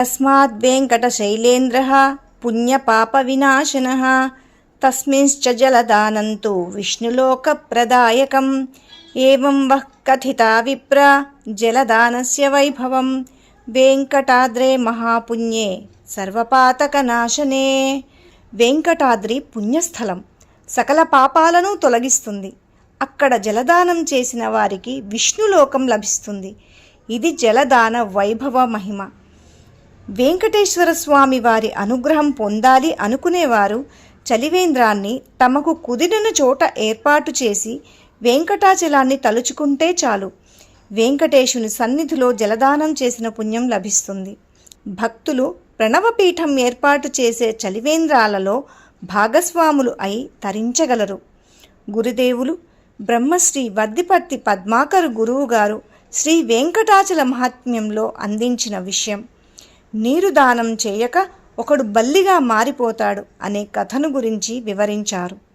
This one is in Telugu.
తస్మాత్ వెంకటశైలేంద్ర పుణ్యపాపవినాశన తస్మింశ్చ జలదానంతు విష్ణులోకప్రదాయకం ఏం వః కథితా విప్ర జలదానస్య వైభవం వెంకటాద్రే మహాపుణ్యే సర్వపాతకనాశనే వెంకటాద్రి పుణ్యస్థలం సకల పాపాలను తొలగిస్తుంది। అక్కడ జలదానం చేసిన వారికి విష్ణులోకం లభిస్తుంది। ఇది జలదాన వైభవ మహిమ। వెంకటేశ్వర స్వామి వారి అనుగ్రహం పొందాలి అనుకునేవారు చలివేంద్రాన్ని తమకు కుదిరిన చోట ఏర్పాటు చేసి వెంకటాచలాన్ని తలుచుకుంటే చాలు. వెంకటేశుని సన్నిధిలో జలదానం చేసిన పుణ్యం లభిస్తుంది. భక్తులు ప్రణవపీఠం ఏర్పాటు చేసే చలివేంద్రాలలో భాగస్వాములు అయి తరించగలరు. గురుదేవులు బ్రహ్మశ్రీ వద్దిపర్తి పద్మాకర్ గురువు గారు శ్రీ వెంకటాచల మహాత్మ్యంలో అందించిన విషయం. నీరు దానం చేయక ఒకడు బల్లిగా మారిపోతాడు అనే కథను గురించి వివరించారు.